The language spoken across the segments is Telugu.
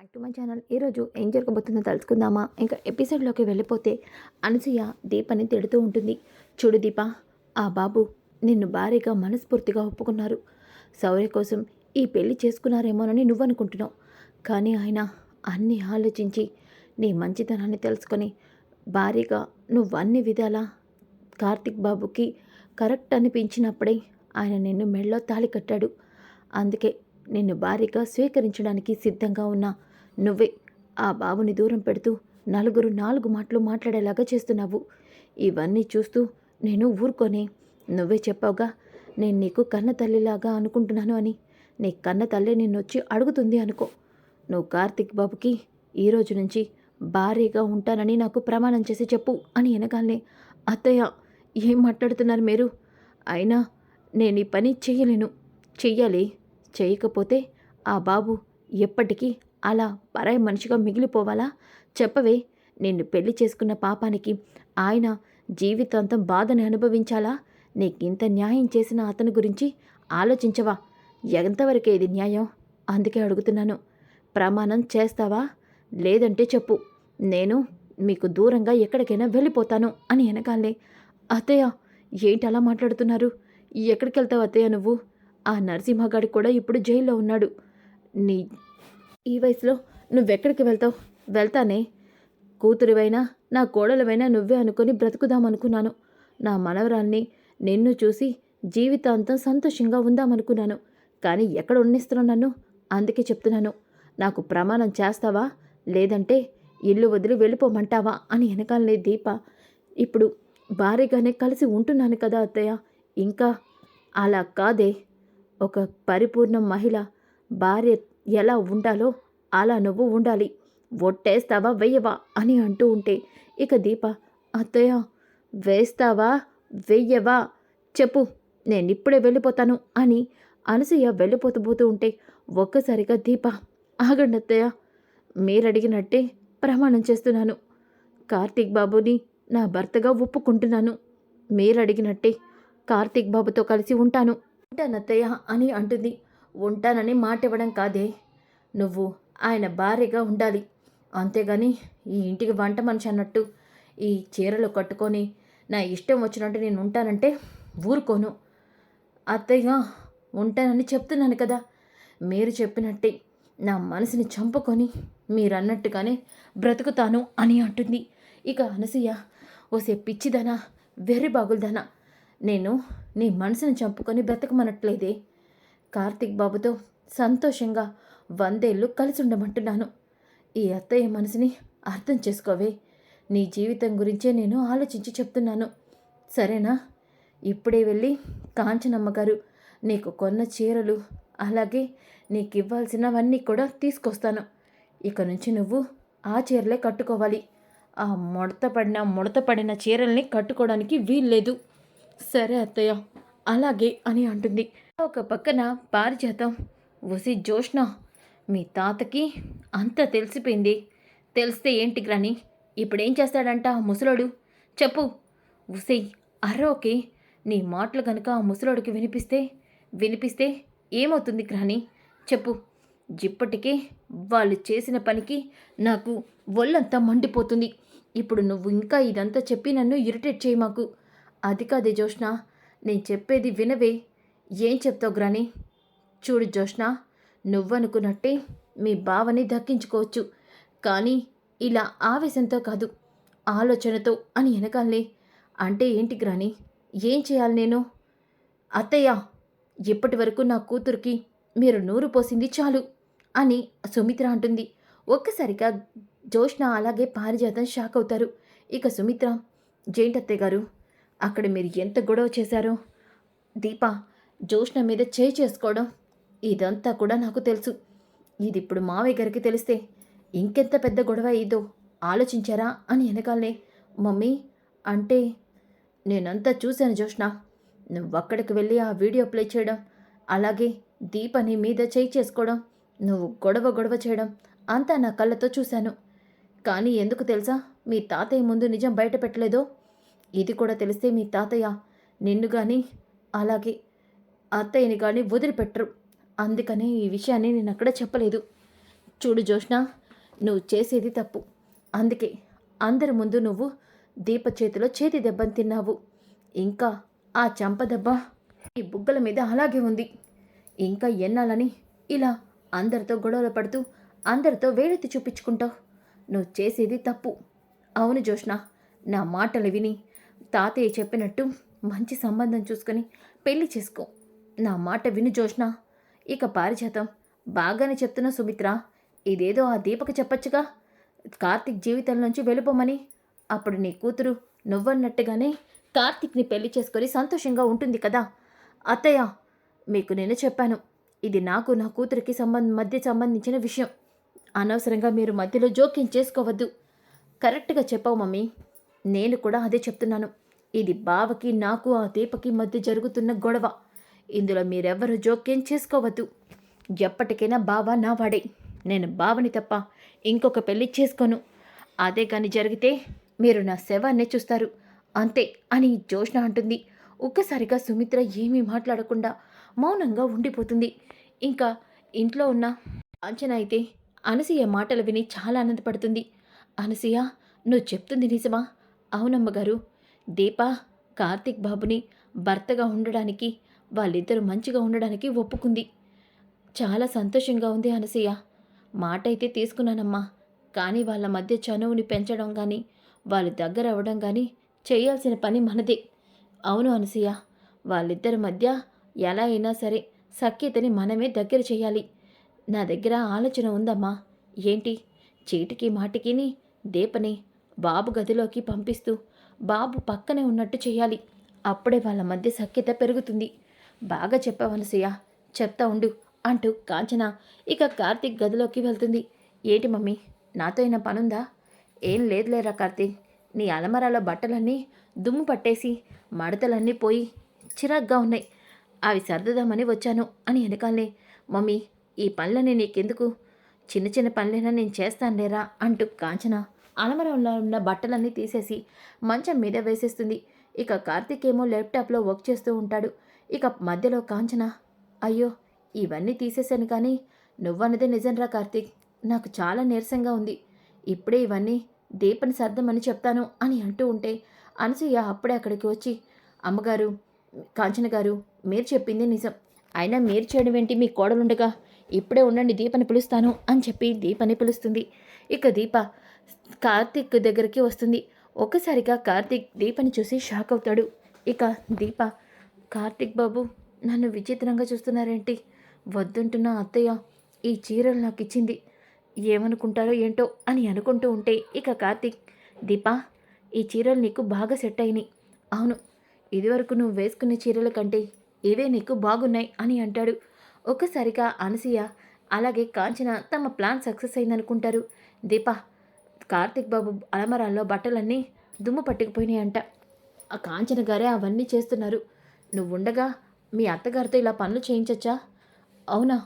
బ్యాక్ టు మై ఛానల్ ఈరోజు ఏం జరగబోతుందో తెలుసుకుందామా ఇంకా ఎపిసోడ్లోకి వెళ్ళిపోతే అనసూయ దీపని తిడుతూ ఉంటుంది. చూడు దీప ఆ బాబు నిన్ను భారీగా మనస్ఫూర్తిగా ఒప్పుకున్నారు. శౌర్య కోసం ఈ పెళ్ళి చేసుకున్నారేమోనని నువ్వు అనుకుంటున్నావు కానీ ఆయన అన్నీ ఆలోచించి నీ మంచితనాన్ని తెలుసుకొని భారీగా నువ్వు అన్ని విధాలా కార్తిక్ బాబుకి కరెక్ట్ అనిపించినప్పుడే ఆయన నిన్ను మెళ్ళో తాళి కట్టాడు. అందుకే నిన్ను భారీగా స్వీకరించడానికి సిద్ధంగా ఉన్న. నువ్వే ఆ బాబుని దూరం పెడుతూ నలుగురు నాలుగు మాటలు మాట్లాడేలాగా చేస్తున్నావు. ఇవన్నీ చూస్తూ నేను ఊరుకోనే. నువ్వే చెప్పావుగా నేను నీకు కన్న తల్లిలాగా అనుకుంటున్నాను అని. నీ కన్న తల్లి నిన్నొచ్చి అడుగుతుంది అనుకో. నువ్వు కార్తిక్ బాబుకి ఈ రోజు నుంచి భారీగా ఉంటానని నాకు ప్రమాణం చేసి చెప్పు అని వెనకాలనే అత్తయ్య ఏం మాట్లాడుతున్నారు మీరు? అయినా నేను ఈ పని చెయ్యలేను. చెయ్యాలి. చేయకపోతే ఆ బాబు ఎప్పటికీ అలా పరాయి మనిషిగా మిగిలిపోవాలా? చెప్పవే నిన్ను పెళ్ళి చేసుకున్న పాపానికి ఆయన జీవితాంతం బాధని అనుభవించాలా? నీకింత న్యాయం చేసిన అతని గురించి ఆలోచించవా? ఎంతవరకే ఇది న్యాయం? అందుకే అడుగుతున్నాను. ప్రమాణం చేస్తావా? లేదంటే చెప్పు. నేను మీకు దూరంగా ఎక్కడికైనా వెళ్ళిపోతాను అని వెనకాలే అత్తయ్య ఏంటి అలా మాట్లాడుతున్నారు? ఎక్కడికి వెళ్తావు అత్తయ్య నువ్వు? ఆ నరసింహగాడి కూడా ఇప్పుడు జైల్లో ఉన్నాడు. నీ ఈ వయసులో నువ్వెక్కడికి వెళ్తావు? వెళ్తానే. కూతురివైనా నా కోడలవైనా నువ్వే అనుకుని బ్రతుకుదామనుకున్నాను. నా మనవరాల్ని నిన్ను చూసి జీవితాంతం సంతోషంగా ఉందామనుకున్నాను. కానీ ఎక్కడ ఉన్నిస్తున్నావు నన్ను? అందుకే చెప్తున్నాను. నాకు ప్రమాణం చేస్తావా? లేదంటే ఇల్లు వదిలి వెళ్ళిపోమంటావా? అని వెనకాలనే దీప. ఇప్పుడు భారీగానే కలిసి ఉంటున్నాను కదా అత్తయ్య. ఇంకా అలా కాదే. ఒక పరిపూర్ణ మహిళ భార్య ఎలా ఉండాలో అలా నువ్వు ఉండాలి. ఒట్టేస్తావా వెయ్యవా అని అంటూ ఉంటే ఇక దీప అత్తయ్య వేస్తావా వెయ్యవా? చెప్పు నేను ఇప్పుడే వెళ్ళిపోతాను అని అనసూయ వెళ్ళిపోతూ పోతూ ఉంటే ఒక్కసారిగా దీప ఆగండి అత్తయ్య మీరడిగినట్టే ప్రమాణం చేస్తున్నాను. కార్తీక్ బాబుని నా భర్తగా ఒప్పుకుంటున్నాను. మీరడిగినట్టే కార్తీక్ బాబుతో కలిసి ఉంటాను. ఉంటానత్తయ్య అని అంటుంది. ఉంటానని మాట ఇవ్వడం కాదే. నువ్వు ఆయన భార్యగా ఉండాలి. అంతేగాని ఈ ఇంటికి వంట మనిషి అన్నట్టు ఈ చీరలు కట్టుకొని నా ఇష్టం వచ్చినట్టు నేను ఉంటానంటే ఊరుకోను. అత్తయ్య ఉంటానని చెప్తున్నాను కదా. మీరు చెప్పినట్టే నా మనసుని చంపుకొని మీరన్నట్టుగానే బ్రతుకుతాను అని అంటుంది. ఇక అనసూయ ఓసే పిచ్చిదనా వెర్రి బాగులదనా. నేను నీ మనసుని చంపుకొని బ్రతకమనట్లేదే. కార్తీక్ బాబుతో సంతోషంగా వందేళ్ళు కలిసి ఉండమంటున్నాను ఈ అత్తయ్య మనసుని అర్థం చేసుకోవే. నీ జీవితం గురించే నేను ఆలోచించి చెప్తున్నాను. సరేనా? ఇప్పుడే వెళ్ళి కాంచనమ్మ గారు నీకు కొన్న చీరలు అలాగే నీకు ఇవ్వాల్సినవన్నీ కూడా తీసుకొస్తాను. ఇక నుంచి నువ్వు ఆ చీరలే కట్టుకోవాలి. ఆ ముడత పడిన ముడత పడిన చీరల్ని కట్టుకోవడానికి వీల్లేదు. సరే అత్తయ్య. అలాగే అని అంటుంది. ఒక పక్కన పారిజాతం. వసి జోష్న మీ తాతకి అంతా తెలిసిపోయింది. తెలిస్తే ఏంటి గ్రాని? ఇప్పుడేం చేస్తాడంట ఆ ముసలోడు? చెప్పు. ఉసి అర్రోకి నీ మాటలు కనుక ఆ ముసలోడికి వినిపిస్తే వినిపిస్తే ఏమవుతుంది గ్రాని? చెప్పు. ఇప్పటికే వాళ్ళు చేసిన పనికి నాకు ఒళ్ళంతా మండిపోతుంది. ఇప్పుడు నువ్వు ఇంకా ఇదంతా చెప్పి నన్ను ఇరిటేట్ చేయి మాకు. అది కాదే జోష్న నేను చెప్పేది వినవే. ఏం చెప్తావు గ్రాని? చూడు జోష్ణ నువ్వనుకున్నట్టే మీ బావని దక్కించుకోవచ్చు. కానీ ఇలా ఆవేశంతో కాదు ఆలోచనతో అని వెనకాలే అంటే ఏంటి గ్రాని? ఏం చేయాలి నేను? అత్తయ్య ఇప్పటి వరకు నా కూతురికి మీరు నూరు పోసింది చాలు అని సుమిత్ర అంటుంది. ఒక్కసారిగా జోష్ణ అలాగే పారిజాతం షాక్ అవుతారు. ఇక సుమిత్ర జేంటత్తయ్య గారు అక్కడ మీరు ఎంత గొడవ చేశారో. దీప జోష్ణ మీద చేయి చేసుకోవడం ఇదంతా కూడా నాకు తెలుసు. ఇది ఇప్పుడు మావయ్య గారికి తెలిస్తే ఇంకెంత పెద్ద గొడవ అయ్యిదో ఆలోచించారా అని వెనకాలనే. మమ్మీ అంటే నేనంతా చూశాను జోష్ణ నువ్వు అక్కడికి వెళ్ళి ఆ వీడియో ప్లే చేయడం అలాగే దీపని మీద చేయి చేసుకోవడం నువ్వు గొడవ గొడవ చేయడం అంతా నా కళ్ళతో చూశాను. కానీ ఎందుకు తెలుసా మీ తాతయ్య ముందు నిజం బయట పెట్టలేదో. ఇది కూడా తెలిస్తే మీ తాతయ్య నిన్ను కానీ అలాగే అత్తయ్యని కానీ వదిలిపెట్టరు. అందుకనే ఈ విషయాన్ని నేను అక్కడ చెప్పలేదు. చూడు జోష్ణ నువ్వు చేసేది తప్పు. అందుకే అందరి ముందు నువ్వు దీప చేతిలో చేతి దెబ్బని తిన్నావు. ఇంకా ఆ చంప దెబ్బ ఈ బుగ్గల మీద అలాగే ఉంది. ఇంకా ఎన్నాలని ఇలా అందరితో గొడవలు పడుతూ అందరితో వేడెత్తి చూపించుకుంటావు. నువ్వు చేసేది తప్పు. అవును జోష్ణ నా మాటలు విని తాతయ్య చెప్పినట్టు మంచి సంబంధం చూసుకొని పెళ్ళి చేసుకో. నా మాట విను జోష్న ఇక పారిజాతం. బాగానే చెప్తున్నా సుమిత్ర. ఇదేదో ఆ దీపక చెప్పొచ్చుగా. కార్తిక్ జీవితం నుంచి వెళ్ళిపోమని. అప్పుడు నీ కూతురు నువ్వన్నట్టుగానే కార్తిక్ని పెళ్ళి చేసుకొని సంతోషంగా ఉంటుంది కదా. అత్తయ్య మీకు నేను చెప్పాను. ఇది నాకు నా కూతురికి సంబంధ మధ్య సంబంధించిన విషయం. అనవసరంగా మీరు మధ్యలో జోక్యం చేసుకోవద్దు. కరెక్ట్గా చెప్పావు మమ్మీ. నేను కూడా అదే చెప్తున్నాను. ఇది బావకి నాకు ఆ దీపకి మధ్య జరుగుతున్న గొడవ. ఇందులో మీరెవ్వరు జోక్యం చేసుకోవద్దు. ఎప్పటికైనా బావ నా వాడే నేను బావని తప్ప ఇంకొక పెళ్ళి చేసుకోను. అదే కానీ జరిగితే మీరు నా శవాన్నే చూస్తారు. అంతే అని జోష్ణ అంటుంది. ఒక్కసారిగా సుమిత్ర ఏమీ మాట్లాడకుండా మౌనంగా ఉండిపోతుంది. ఇంకా ఇంట్లో ఉన్న అంచనా అయితే అనసూయ మాటలు విని చాలా ఆనందపడుతుంది. అనసూయ నువ్వు చెప్తుంది నిజమా? అవునమ్మగారు దీప కార్తిక్ బాబుని భర్తగా ఉండడానికి వాళ్ళిద్దరూ మంచిగా ఉండడానికి ఒప్పుకుంది. చాలా సంతోషంగా ఉంది అనసూయ. మాట అయితే తీసుకున్నానమ్మా. కానీ వాళ్ళ మధ్య చనువుని పెంచడం కానీ వాళ్ళు దగ్గర అవ్వడం కానీ చేయాల్సిన పని మనదే. అవును అనసూయ. వాళ్ళిద్దరి మధ్య ఎలా అయినా సరే సఖ్యతని మనమే దగ్గర చేయాలి. నా దగ్గర ఆలోచన ఉందమ్మా. ఏంటి? చీటికి మాటికిని దీపని బాబు గదిలోకి పంపిస్తూ బాబు పక్కనే ఉన్నట్టు చేయాలి అప్పుడే వాళ్ళ మధ్య సఖ్యత పెరుగుతుంది. బాగా చెప్పావనసూయ చెప్తా ఉండు అంటూ కాంచన ఇక కార్తీక్ గదిలోకి వెళ్తుంది. ఏంటి మమ్మీ నాతో అయిన పనుందా? ఏం లేదులేరా కార్తీక్. నీ అలమరాలో బట్టలన్నీ దుమ్ము పట్టేసి మడతలన్నీ పోయి చిరాగ్గా ఉన్నాయి. అవి సర్దుదామని వచ్చాను అని వెనకాలే. మమ్మీ ఈ పనులని నీకెందుకు? చిన్న చిన్న పనులైనా నేను చేస్తాను లేరా అంటూ కాంచన అలమరంలో ఉన్న బట్టలన్నీ తీసేసి మంచం మీద వేసేస్తుంది. ఇక కార్తీక్ ఏమో ల్యాప్టాప్లో వర్క్ చేస్తూ ఉంటాడు. ఇక మధ్యలో కాంచన అయ్యో ఇవన్నీ తీసేశాను కానీ నువ్వన్నదే నిజంరా కార్తీక్. నాకు చాలా నీరసంగా ఉంది. ఇప్పుడే ఇవన్నీ దీపని సర్దమని చెప్తాను అని అంటూ ఉంటే అనసూయ అప్పుడే అక్కడికి వచ్చి అమ్మగారు కాంచన గారు మీరు చెప్పింది నిజం. అయినా మీరు చేయడం ఏంటి? మీ కోడలుండగా. ఇప్పుడే ఉండండి దీపని పిలుస్తాను అని చెప్పి దీపని పిలుస్తుంది. ఇక దీప కార్తీక్ దగ్గరికి వస్తుంది. ఒక్కసారిగా కార్తీక్ దీపని చూసి షాక్ అవుతాడు. ఇక దీప కార్తీక్ బాబు నన్ను విచిత్రంగా చూస్తున్నారేంటి? వద్దుంటున్న అత్తయ్య ఈ చీరలు నాకు ఇచ్చింది. ఏమనుకుంటారో ఏంటో అని అనుకుంటూ ఉంటే ఇక కార్తీక్ దీపా ఈ చీరలు నీకు బాగా సెట్ అయినాయి. అవును ఇదివరకు నువ్వు వేసుకునే చీరల కంటే ఇవే నీకు బాగున్నాయి అని అంటాడు. ఒక్కసారిగా అనసూయ అలాగే కాంచన తమ ప్లాన్ సక్సెస్ అయిందనుకుంటారు. దీపా కార్తిక్ బాబు అలమరాల్లో బట్టలన్నీ దుమ్ము పట్టుకుపోయినాయి అంట ఆ కాంచన గారే అవన్నీ చేస్తున్నారు. నువ్వు ఉండగా మీ అత్తగారితో ఇలా పనులు చేయించచ్చా? అవునా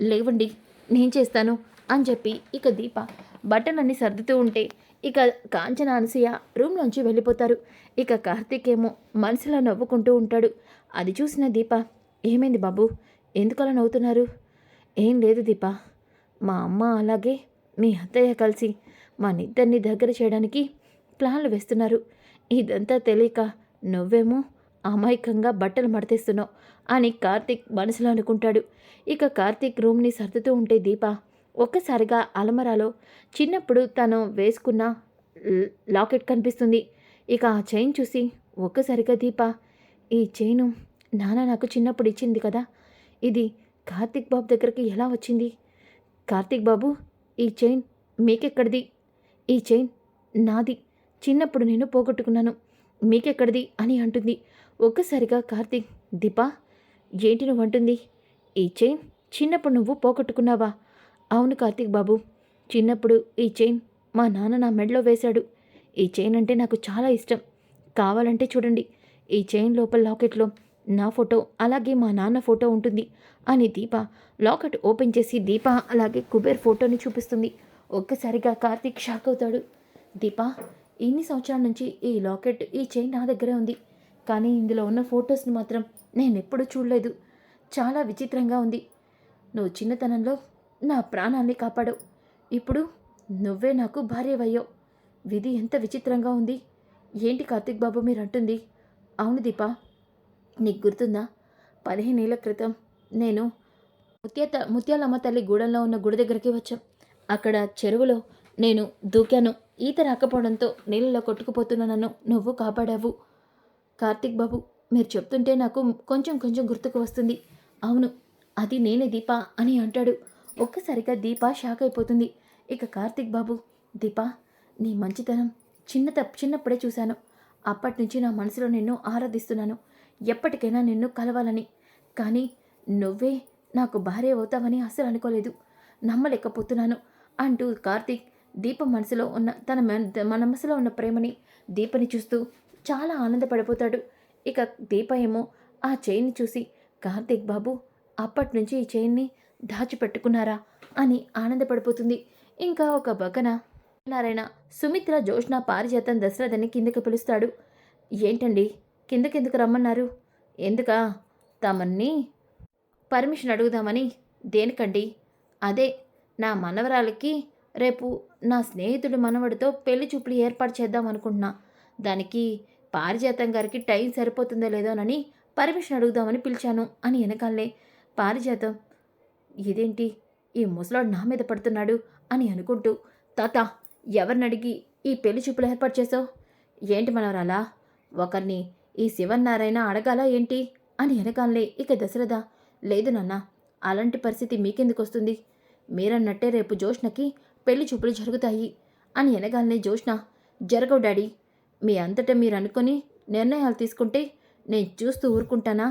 లేవండి నేను చేస్తాను అని చెప్పి ఇక దీప బట్టలన్నీ సర్దుతూ ఉంటే ఇక కాంచన అనసూయ రూమ్లోంచి వెళ్ళిపోతారు. ఇక కార్తీక్ ఏమో మనసులో నవ్వుకుంటూ ఉంటాడు. అది చూసిన దీప ఏమైంది బాబు? ఎందుకలా నవ్వుతున్నారు? ఏం లేదు దీప మా అమ్మ అలాగే మీ అత్తయ్య కలిసి మా దగ్గర చేయడానికి ప్లాన్లు వేస్తున్నారు. ఇదంతా తెలియక నువ్వేమో అమాయకంగా బట్టలు మడతేస్తున్నావు అని కార్తీక్ మనసులో అనుకుంటాడు. ఇక కార్తీక్ రూమ్ని సర్దుతూ ఉంటే దీప ఒక్కసారిగా అలమరాలో చిన్నప్పుడు తను వేసుకున్న లాకెట్ కనిపిస్తుంది. ఇక ఆ చైన్ చూసి ఒక్కసారిగా దీప ఈ చైను నాన్న నాకు చిన్నప్పుడు ఇచ్చింది కదా ఇది కార్తీక్ బాబు దగ్గరికి ఎలా వచ్చింది? కార్తీక్ బాబు ఈ చైన్ మీకెక్కడిది? ఈ చైన్ నాది. చిన్నప్పుడు నేను పోగొట్టుకున్నాను. మీకెక్కడిది? అని అంటుంది. ఒక్కసారిగా కార్తీక్ దీపా ఏంటి నువ్వు అంటుంది ఈ చైన్ చిన్నప్పుడు నువ్వు పోగొట్టుకున్నావా? అవును కార్తీక్ బాబు. చిన్నప్పుడు ఈ చైన్ మా నాన్న నా మెడలో వేశాడు. ఈ చైన్ అంటే నాకు చాలా ఇష్టం. కావాలంటే చూడండి. ఈ చైన్ లోపల లాకెట్లో నా ఫోటో అలాగే మా నాన్న ఫోటో ఉంటుంది. అని దీప లాకెట్ ఓపెన్ చేసి దీప అలాగే కుబేర్ ఫోటోని చూపిస్తుంది. ఒక్కసారిగా కార్తీక్ షాక్ అవుతాడు. దీప ఇన్ని సంవత్సరాల నుంచి ఈ లాకెట్ ఈ చైన్ నా దగ్గరే ఉంది. కానీ ఇందులో ఉన్న ఫొటోస్ని మాత్రం నేను ఎప్పుడూ చూడలేదు. చాలా విచిత్రంగా ఉంది. నువ్వు చిన్నతనంలో నా ప్రాణాన్ని కాపాడు ఇప్పుడు నువ్వే నాకు భార్యవయ్యో విధి ఎంత విచిత్రంగా ఉంది. ఏంటి కార్తిక్ బాబు మీరు అంటుంది. అవును దీపా నీకు గుర్తుందా? పదిహేనేళ్ళ క్రితం నేను ముత్యాత ముత్యాలమ్మ తల్లి గూడెంలో ఉన్న గుడి దగ్గరికి వచ్చాం. అక్కడ చెరువులో నేను దూకాను. ఈత రాకపోవడంతో నీళ్ళలో కొట్టుకుపోతున్న నన్ను నువ్వు కాపాడావు. కార్తిక్ బాబు మీరు చెప్తుంటే నాకు కొంచెం కొంచెం గుర్తుకు వస్తుంది. అవును అది నేనే దీప అని అంటాడు. ఒక్కసారిగా దీప షాక్ అయిపోతుంది. ఇక కార్తిక్ బాబు దీప నీ మంచితనం చిన్న తప్ చిన్నప్పుడే చూశాను. అప్పటి నుంచి నా మనసులో నిన్ను ఆరాధిస్తున్నాను. ఎప్పటికైనా నిన్ను కలవాలని. కానీ నువ్వే నాకు భార్య అవుతావని అస్సలు అనుకోలేదు. నమ్మలేకపోతున్నాను. అంటూ కార్తీక్ దీప మనసులో ఉన్న తన మన మనసులో ఉన్న ప్రేమని దీపని చూస్తూ చాలా ఆనందపడిపోతాడు. ఇక దీప ఏమో ఆ చైన్ని చూసి కార్తీక్ బాబు అప్పటి నుంచి ఈ చైన్ని దాచిపెట్టుకున్నారా? అని ఆనందపడిపోతుంది. ఇంకా ఒక బకన నారాయణ సుమిత్ర జోష్న పారిజాతం దశరథని కిందకి పిలుస్తాడు. ఏంటండి కిందకెందుకు రమ్మన్నారు? ఎందుకా? తమన్ని పర్మిషన్ అడుగుదామని దేనికండి? అదే నా మనవరాలకి రేపు నా స్నేహితుడి మనవడితో పెళ్ళి చూపులు ఏర్పాటు చేద్దాం అనుకుంటున్నా. దానికి పారిజాతం గారికి టైం సరిపోతుందో లేదోనని పర్మిషన్ అడుగుదామని పిలిచాను అని వెనకాలే. పారిజాతం ఇదేంటి? ఈ ముసలాడు నా మీద పడుతున్నాడు అని అనుకుంటూ తాత ఎవరిని అడిగి ఈ పెళ్ళి చూపులు ఏర్పాటు చేసావు ఏంటి మనవరాలా? ఒకరిని ఈ శివన్నారాయణ అడగాలా ఏంటి? అని వెనకాలే ఇక దశరథ లేదు నాన్న అలాంటి పరిస్థితి మీకెందుకు వస్తుంది? మీరన్నట్టే రేపు జోష్నకి పెళ్ళి చూపులు జరుగుతాయి అని వెనగాలనే జోష్న జరగవు డాడీ. మీ అంతటా మీరు అనుకొని నిర్ణయాలు తీసుకుంటే నేను చూస్తూ ఊరుకుంటానా?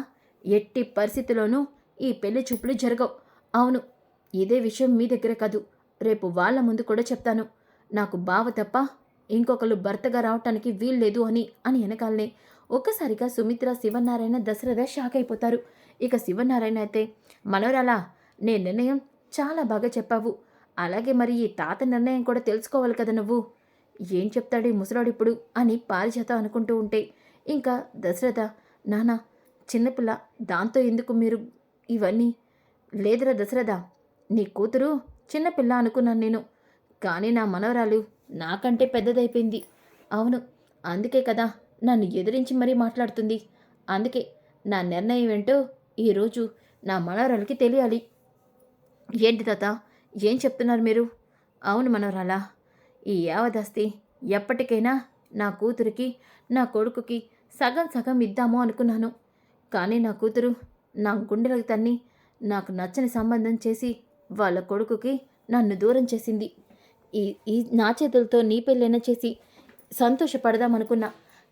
ఎట్టి పరిస్థితిలోనూ ఈ పెళ్ళి చూపులు జరగవు. అవును ఇదే విషయం మీ దగ్గర కాదు. రేపు వాళ్ళ ముందు కూడా చెప్తాను. నాకు బావ తప్ప ఇంకొకరు భర్తగా రావటానికి వీల్లేదు అని అని వెనకాలనే ఒక్కసారిగా సుమిత్ర శివనారాయణ దశరథ షాక్ అయిపోతారు. ఇక శివనారాయణ అయితే మనోరాలా నే నిర్ణయం చాలా బాగా చెప్పావు. అలాగే మరి ఈ తాత నిర్ణయం కూడా తెలుసుకోవాలి కదా నువ్వు. ఏం చెప్తాడు ఈ ముసలాడు ఇప్పుడు అని పారిజాత అనుకుంటూ ఉంటే ఇంకా దశరథ నానా చిన్నపిల్ల దాంతో ఎందుకు మీరు ఇవన్నీ? లేదురా దశరథ నీ కూతురు చిన్నపిల్ల అనుకున్నాను నేను. కానీ నా మనవరాలు నాకంటే పెద్దదైపోయింది. అవును అందుకే కదా నన్ను ఎదిరించి మరీ మాట్లాడుతుంది. అందుకే నా నిర్ణయం ఏంటో ఈరోజు నా మనవరాలకి తెలియాలి. ఏంటి తాత? ఏం చెప్తున్నారు మీరు? అవును మనవరాలా ఈ యావదాస్తి ఎప్పటికైనా నా కూతురికి నా కొడుకుకి సగం సగం ఇద్దాము అనుకున్నాను. కానీ నా కూతురు నా గుండెలకు తన్ని నాకు నచ్చని సంబంధం చేసి వాళ్ళ కొడుకుకి నన్ను దూరం చేసింది. ఈ ఈ నా చేతులతో నీ పెళ్ళైనా చేసి సంతోషపడదామనుకున్నా.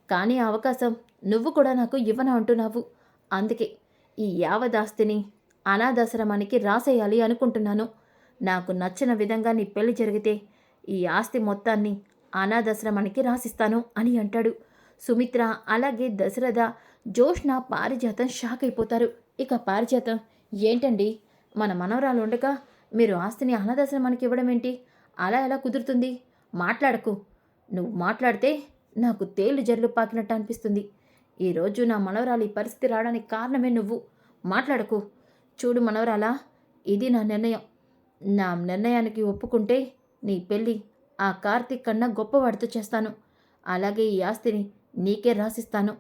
కానీ ఆ అవకాశం నువ్వు కూడా నాకు ఇవ్వనా అంటున్నావు. అందుకే ఈ యావదాస్తిని అనాథాశ్రమానికి రాసేయాలి అనుకుంటున్నాను. నాకు నచ్చిన విధంగా నీ పెళ్ళి జరిగితే ఈ ఆస్తి మొత్తాన్ని అనాథాశ్రమానికి రాసిస్తాను అని అంటాడు. సుమిత్ర అలాగే దశరథ జోష్న పారిజాతం షాక్ అయిపోతారు. ఇక పారిజాతం ఏంటండి? మన మనవరాలు ఉండగా మీరు ఆస్తిని అనాథాశ్రమానికి ఇవ్వడం ఏంటి? అలా ఎలా కుదురుతుంది? మాట్లాడకు. నువ్వు మాట్లాడితే నాకు తేలు జల్లు పాకినట్టు అనిపిస్తుంది. ఈరోజు నా మనవరాలు ఈ పరిస్థితి రావడానికి కారణమే నువ్వు. మాట్లాడకు. చూడు మనవరాలా ఇది నా నిర్ణయం. నా నిర్ణయానికి ఒప్పుకుంటే నీ పెళ్ళి ఆ కార్తీక్ కన్నా గొప్పవాడితో చేస్తాను. అలాగే ఈ ఆస్తిని నీకే రాసిస్తాను.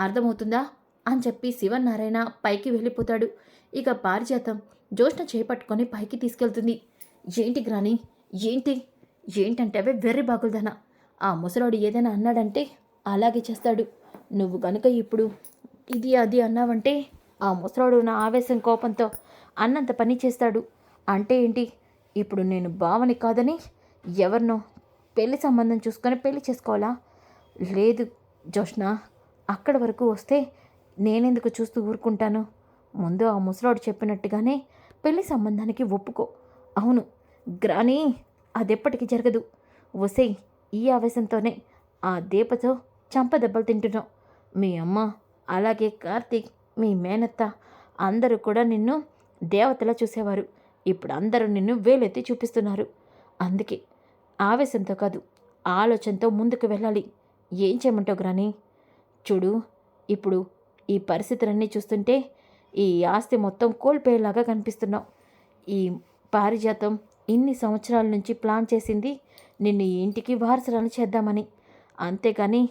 అర్థమవుతుందా? అని చెప్పి శివనారాయణ పైకి వెళ్ళిపోతాడు. ఇక పారిజాతం జోష్న చేపట్టుకొని పైకి తీసుకెళ్తుంది. ఏంటి గ్రాని? ఏంటి? ఏంటంటే అవే వెర్రి బాగులదన. ఆ ముసలోడు ఏదైనా అన్నాడంటే అలాగే చేస్తాడు. నువ్వు కనుక ఇప్పుడు ఇది అది అన్నావంటే ఆ ముసరాడు నా ఆవేశం కోపంతో అన్నంత పని చేస్తాడు. అంటే ఏంటి? ఇప్పుడు నేను బావని కాదని ఎవరినో పెళ్ళి సంబంధం చూసుకొని పెళ్ళి చేసుకోవాలా? లేదు జోష్న అక్కడి వరకు వస్తే నేనెందుకు చూస్తూ ఊరుకుంటాను? ముందు ఆ ముసలాడు చెప్పినట్టుగానే పెళ్ళి సంబంధానికి ఒప్పుకో. అవును గ్రాని అదెప్పటికీ జరగదు. వసే ఈ ఆవేశంతోనే ఆ దీపతో చంపదెబ్బలు తింటున్నావు. మీ అమ్మ అలాగే కార్తీక్ మీ మేనత్త అందరూ కూడా నిన్ను దేవతలా చూసేవారు. ఇప్పుడు అందరూ నిన్ను వేలెత్తి చూపిస్తున్నారు. అందుకే ఆవేశంతో కాదు ఆలోచనతో ముందుకు వెళ్ళాలి. ఏం చేయమంటావు గ్రాని? చూడు ఇప్పుడు ఈ పరిస్థితులన్నీ చూస్తుంటే ఈ ఆస్తి మొత్తం కోల్పోయేలాగా కనిపిస్తున్నావు. ఈ పారిజాతం ఇన్ని సంవత్సరాల నుంచి ప్లాన్ చేసింది నిన్ను ఈ ఇంటికి వారసురాలు చేద్దామని. అంతేగాని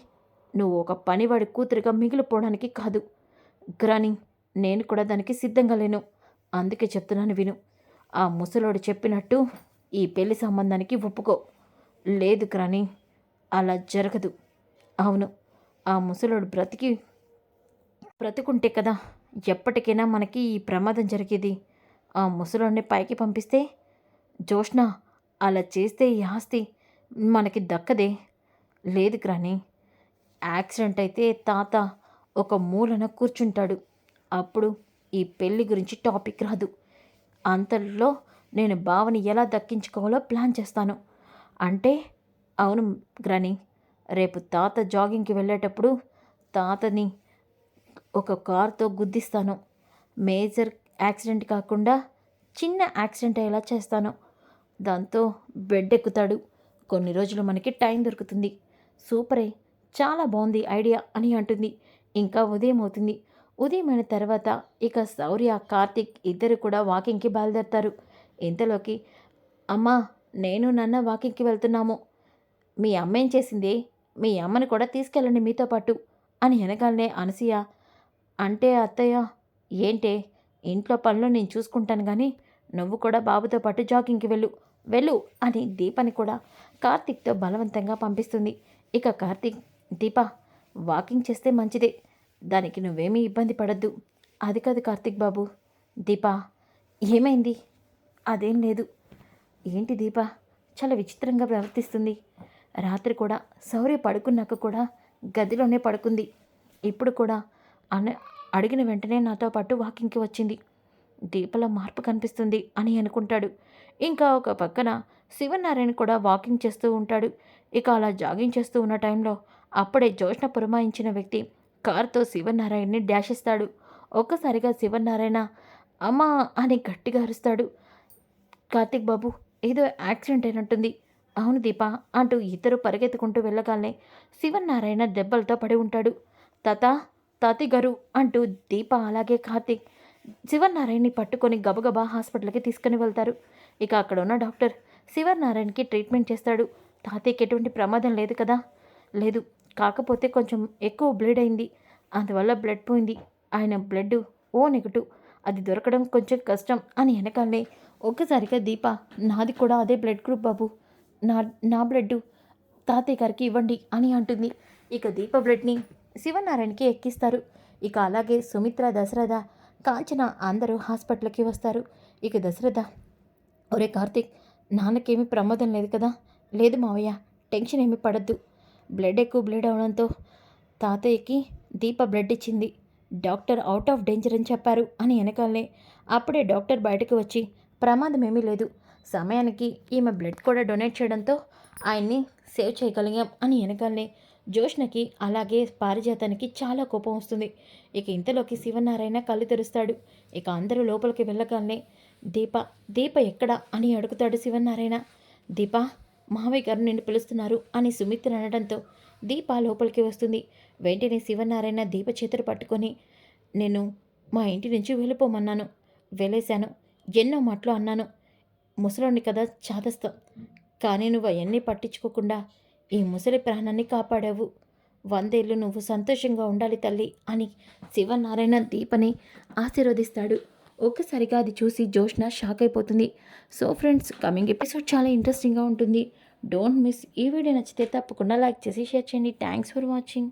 నువ్వు ఒక పనివాడి కూతురుగా మిగిలిపోవడానికి కాదు. గ్రాని నేను కూడా దానికి సిద్ధంగా లేను. అందుకే చెప్తున్నాను విను. ఆ ముసలోడు చెప్పినట్టు ఈ పెళ్ళి సంబంధానికి ఒప్పుకో. లేదు గ్రాని అలా జరగదు. అవును ఆ ముసలోడు బ్రతికి బ్రతుకుంటే కదా ఎప్పటికైనా మనకి ఈ ప్రమాదం జరిగేది. ఆ ముసలోడిని పైకి పంపిస్తే జోష్ణ అలా చేస్తే ఈ ఆస్తి మనకి దక్కదే. లేదు గ్రాని యాక్సిడెంట్ అయితే తాత ఒక మూలన కూర్చుంటాడు. అప్పుడు ఈ పెళ్ళి గురించి టాపిక్ రాదు. అంతలో నేను బావని ఎలా దక్కించుకోవాలో ప్లాన్ చేస్తాను. అంటే అవును గ్రాని రేపు తాత జాగింగ్కి వెళ్ళేటప్పుడు తాతని ఒక కార్తో గుద్దిస్తాను. మేజర్ యాక్సిడెంట్ కాకుండా చిన్న యాక్సిడెంట్ అయ్యేలా చేస్తాను. దాంతో బెడ్ ఎక్కుతాడు కొన్ని రోజులు మనకి టైం దొరుకుతుంది. సూపరే చాలా బాగుంది ఐడియా అని అంటుంది. ఇంకా ఉదయం అవుతుంది. ఉదయం అయిన తర్వాత ఇక శౌర్య కార్తిక్ ఇద్దరు కూడా వాకింగ్కి బయలుదేరతారు. ఇంతలోకి అమ్మా నేను నాన్న వాకింగ్కి వెళ్తున్నాము. మీ అమ్మ ఏం చేసింది? మీ అమ్మని కూడా తీసుకెళ్ళండి మీతో పాటు అని వెనకాలనే అనసూయ అంటే అత్తయ్య ఏంటే? ఇంట్లో పనులు నేను చూసుకుంటాను కానీ నువ్వు కూడా బాబుతో పాటు జాగింగ్కి వెళ్ళు. వెళ్ళు అని దీపని కూడా కార్తీక్తో బలవంతంగా పంపిస్తుంది. ఇక కార్తీక్ దీప వాకింగ్ చేస్తే మంచిదే. దానికి నువ్వేమీ ఇబ్బంది పడద్దు. అది కాదు కార్తిక్ బాబు. దీప ఏమైంది? అదేం లేదు. ఏంటి దీప? చాలా విచిత్రంగా ప్రవర్తిస్తుంది. రాత్రి కూడా సౌర్య పడుకున్నాక కూడా గదిలోనే పడుకుంది. ఇప్పుడు కూడా అన్న అడిగిన వెంటనే నాతో పాటు వాకింగ్కి వచ్చింది. దీపలో మార్పు కనిపిస్తుంది అని అనుకుంటాడు. ఇంకా ఒక పక్కన శివనారాయణ కూడా వాకింగ్ చేస్తూ ఉంటాడు. ఇక అలా జాగింగ్ చేస్తూ ఉన్న టైంలో అప్పుడే జోష్ణ పురమాయించిన వ్యక్తి కారుతో శివనారాయణ్ని డాష్ ఇస్తాడు. ఒక్కసారిగా శివనారాయణ అమ్మా అని గట్టిగా అరుస్తాడు. కార్తిక్ బాబు ఏదో యాక్సిడెంట్ అయినట్టుంది. అవును దీప అంటూ ఇద్దరు పరిగెత్తుకుంటూ వెళ్ళగానే శివనారాయణ దెబ్బలతో పడి ఉంటాడు. తాత తాతి గారు అంటూ దీప అలాగే కార్తిక్ శివనారాయణని పట్టుకొని గబగబా హాస్పిటల్కి తీసుకుని వెళ్తారు. ఇక అక్కడ ఉన్న డాక్టర్ శివనారాయణకి ట్రీట్మెంట్ చేస్తాడు. తాతయ్యకి ఎటువంటి ప్రమాదం లేదు కదా? లేదు కాకపోతే కొంచెం ఎక్కువ బ్లడ్ అయింది. అందువల్ల బ్లడ్ పోయింది. ఆయన బ్లడ్ ఓ నెగటివ్ అది దొరకడం కొంచెం కష్టం అని వెనకాలే. ఒక్కసారిగా దీప నాది కూడా అదే బ్లడ్ గ్రూప్ బాబు. నా నా బ్లడ్ తాతయ్య గారికి ఇవ్వండి అని అంటుంది. ఇక దీప బ్లడ్ని శివనారాయణకి ఎక్కిస్తారు. ఇక అలాగే సుమిత్ర దశరథ కాంచన అందరూ హాస్పిటల్కి వస్తారు. ఇక దశరథ ఒరే కార్తీక్ నాన్నకేమీ ప్రమాదం లేదు కదా? లేదు మావయ్య టెన్షన్ ఏమీ పడద్దు. బ్లడ్ ఎక్కువ బ్లీడ్ అవడంతో తాతయ్యకి దీప బ్లడ్ ఇచ్చింది. డాక్టర్ అవుట్ ఆఫ్ డేంజర్ అని చెప్పారు అని వెనకాలనే. అప్పుడే డాక్టర్ బయటకు వచ్చి ప్రమాదం ఏమీ లేదు. సమయానికి ఈమె బ్లడ్ కూడా డొనేట్ చేయడంతో ఆయన్ని సేవ్ చేయగలిగాం అని వెనకాలనే. జోష్నకి అలాగే పారిజాతానికి చాలా కోపం వస్తుంది. ఇక ఇంతలోకి శివనారాయణ కళ్ళు తెరుస్తాడు. ఇక అందరూ లోపలికి వెళ్ళగానే దీప దీప ఎక్కడ? అని అడుగుతాడు శివనారాయణ. దీప మావయ్య గారు నిన్ను పిలుస్తున్నారు అని సుమిత్ర అనడంతో దీప లోపలికి వస్తుంది. వెంటనే శివనారాయణ దీప చేతులు పట్టుకొని నేను మా ఇంటి నుంచి వెళ్ళిపోమన్నాను. వెళ్ళేశాను. ఎన్నో మాటలు అన్నాను. ముసలోని కదా చాదస్తాం. కానీ నువ్వు అవన్నీ పట్టించుకోకుండా ఈ ముసలి ప్రాణాన్ని కాపాడావు. వందేళ్ళు నువ్వు సంతోషంగా ఉండాలి తల్లి అని శివనారాయణ దీపని ఆశీర్వదిస్తాడు. ఒక్కసారిగా అది చూసి జోష్న షాక్ అయిపోతుంది. సో ఫ్రెండ్స్ కమింగ్ ఎపిసోడ్ చాలా ఇంట్రెస్టింగ్గా ఉంటుంది. డోంట్ మిస్ ఈ వీడియో నచ్చితే తప్పకుండా లైక్ చేసి షేర్ చేయండి. Thanks for watching